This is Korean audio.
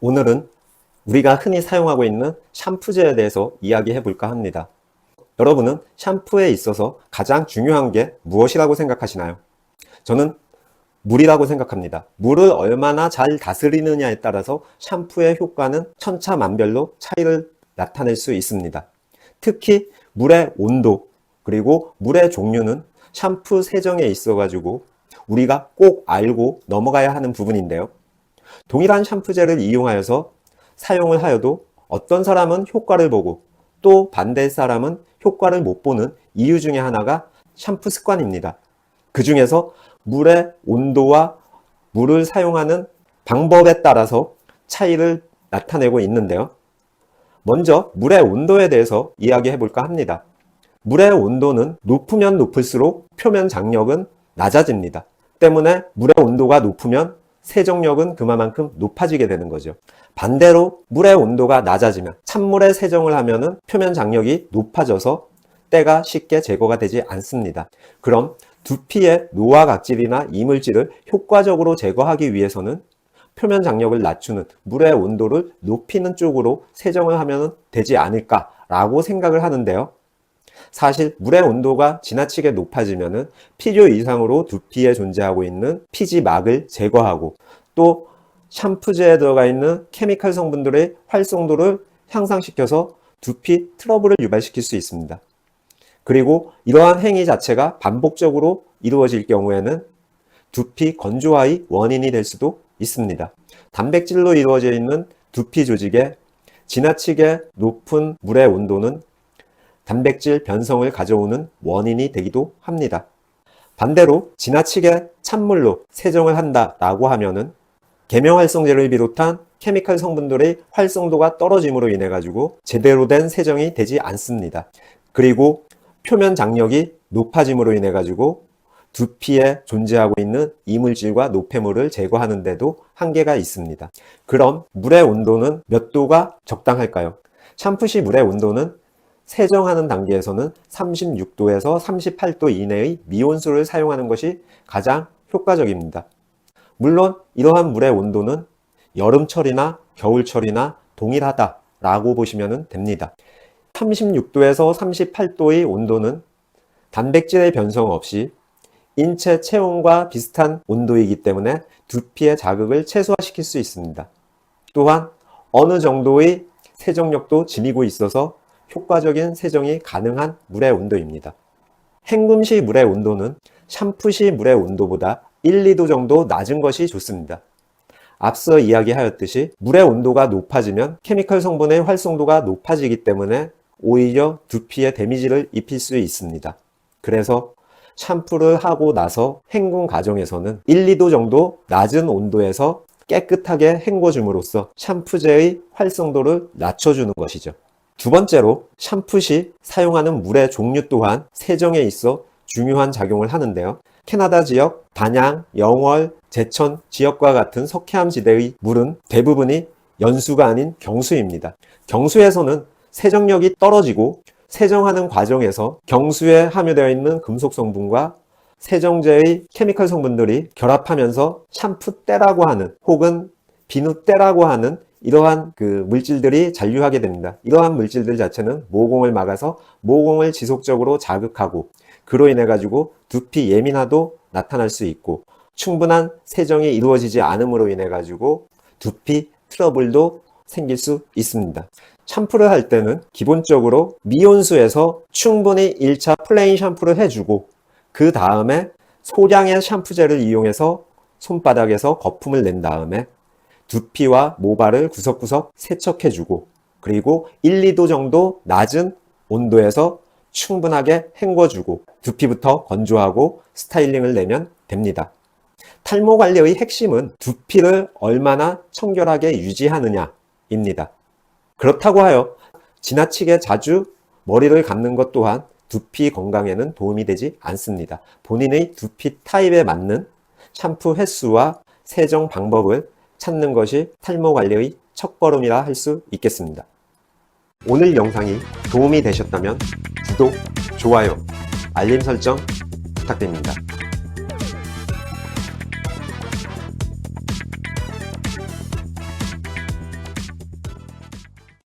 오늘은 우리가 흔히 사용하고 있는 샴푸제에 대해서 이야기해 볼까 합니다. 여러분은 샴푸에 있어서 가장 중요한 게 무엇이라고 생각하시나요? 저는 물이라고 생각합니다. 물을 얼마나 잘 다스리느냐에 따라서 샴푸의 효과는 천차만별로 차이를 나타낼 수 있습니다. 특히 물의 온도 그리고 물의 종류는 샴푸 세정에 있어 가지고 우리가 꼭 알고 넘어가야 하는 부분인데요. 동일한 샴푸제를 이용하여서 사용을 하여도 어떤 사람은 효과를 보고 또 반대 사람은 효과를 못 보는 이유 중에 하나가 샴푸 습관입니다. 그 중에서 물의 온도와 물을 사용하는 방법에 따라서 차이를 나타내고 있는데요. 먼저 물의 온도에 대해서 이야기해 볼까 합니다. 물의 온도는 높으면 높을수록 표면 장력은 낮아집니다. 때문에 물의 온도가 높으면 세정력은 그만큼 높아지게 되는 거죠. 반대로 물의 온도가 낮아지면 찬물에 세정을 하면은 표면 장력이 높아져서 때가 쉽게 제거가 되지 않습니다. 그럼 두피의 노화 각질이나 이물질을 효과적으로 제거하기 위해서는 표면 장력을 낮추는 물의 온도를 높이는 쪽으로 세정을 하면 되지 않을까라고 생각을 하는데요. 사실 물의 온도가 지나치게 높아지면은 필요 이상으로 두피에 존재하고 있는 피지막을 제거하고 또 샴푸제에 들어가 있는 케미칼 성분들의 활성도를 향상시켜서 두피 트러블을 유발시킬 수 있습니다. 그리고 이러한 행위 자체가 반복적으로 이루어질 경우에는 두피 건조화의 원인이 될 수도 있습니다. 단백질로 이루어져 있는 두피 조직에 지나치게 높은 물의 온도는 단백질 변성을 가져오는 원인이 되기도 합니다. 반대로 지나치게 찬물로 세정을 한다라고 하면은 계명활성제를 비롯한 케미칼 성분들의 활성도가 떨어짐으로 인해 가지고 제대로 된 세정이 되지 않습니다. 그리고 표면 장력이 높아짐으로 인해 가지고 두피에 존재하고 있는 이물질과 노폐물을 제거하는데도 한계가 있습니다. 그럼 물의 온도는 몇 도가 적당할까요? 샴푸 시 물의 온도는 세정하는 단계에서는 36도에서 38도 이내의 미온수를 사용하는 것이 가장 효과적입니다. 물론 이러한 물의 온도는 여름철이나 겨울철이나 동일하다라고 보시면 됩니다. 36도에서 38도의 온도는 단백질의 변성 없이 인체 체온과 비슷한 온도이기 때문에 두피의 자극을 최소화시킬 수 있습니다. 또한 어느 정도의 세정력도 지니고 있어서 효과적인 세정이 가능한 물의 온도입니다. 헹굼 시 물의 온도는 샴푸 시 물의 온도보다 1, 2도 정도 낮은 것이 좋습니다. 앞서 이야기하였듯이 물의 온도가 높아지면 케미컬 성분의 활성도가 높아지기 때문에 오히려 두피에 데미지를 입힐 수 있습니다. 그래서 샴푸를 하고 나서 헹군 과정에서는 1, 2도 정도 낮은 온도에서 깨끗하게 헹궈줌으로써 샴푸제의 활성도를 낮춰주는 것이죠. 두 번째로 샴푸 시 사용하는 물의 종류 또한 세정에 있어 중요한 작용을 하는데요. 캐나다 지역, 단양, 영월, 제천 지역과 같은 석회암 지대의 물은 대부분이 연수가 아닌 경수입니다. 경수에서는 세정력이 떨어지고 세정하는 과정에서 경수에 함유되어 있는 금속 성분과 세정제의 케미컬 성분들이 결합하면서 샴푸때라고 하는 혹은 비누때라고 하는 이러한 그 물질들이 잔류하게 됩니다. 이러한 물질들 자체는 모공을 막아서 모공을 지속적으로 자극하고 그로 인해 가지고 두피 예민화도 나타날 수 있고 충분한 세정이 이루어지지 않음으로 인해 가지고 두피 트러블도 생길 수 있습니다. 샴푸를 할 때는 기본적으로 미온수에서 충분히 1차 플레인 샴푸를 해주고 그 다음에 소량의 샴푸제를 이용해서 손바닥에서 거품을 낸 다음에 두피와 모발을 구석구석 세척해주고 그리고 1, 2도 정도 낮은 온도에서 충분하게 헹궈주고 두피부터 건조하고 스타일링을 내면 됩니다. 탈모 관리의 핵심은 두피를 얼마나 청결하게 유지하느냐입니다. 그렇다고 하여 지나치게 자주 머리를 감는 것 또한 두피 건강에는 도움이 되지 않습니다. 본인의 두피 타입에 맞는 샴푸 횟수와 세정 방법을 찾는 것이 탈모 관리의 첫걸음이라 할 수 있겠습니다. 오늘 영상이 도움이 되셨다면 구독, 좋아요, 알림 설정 부탁드립니다.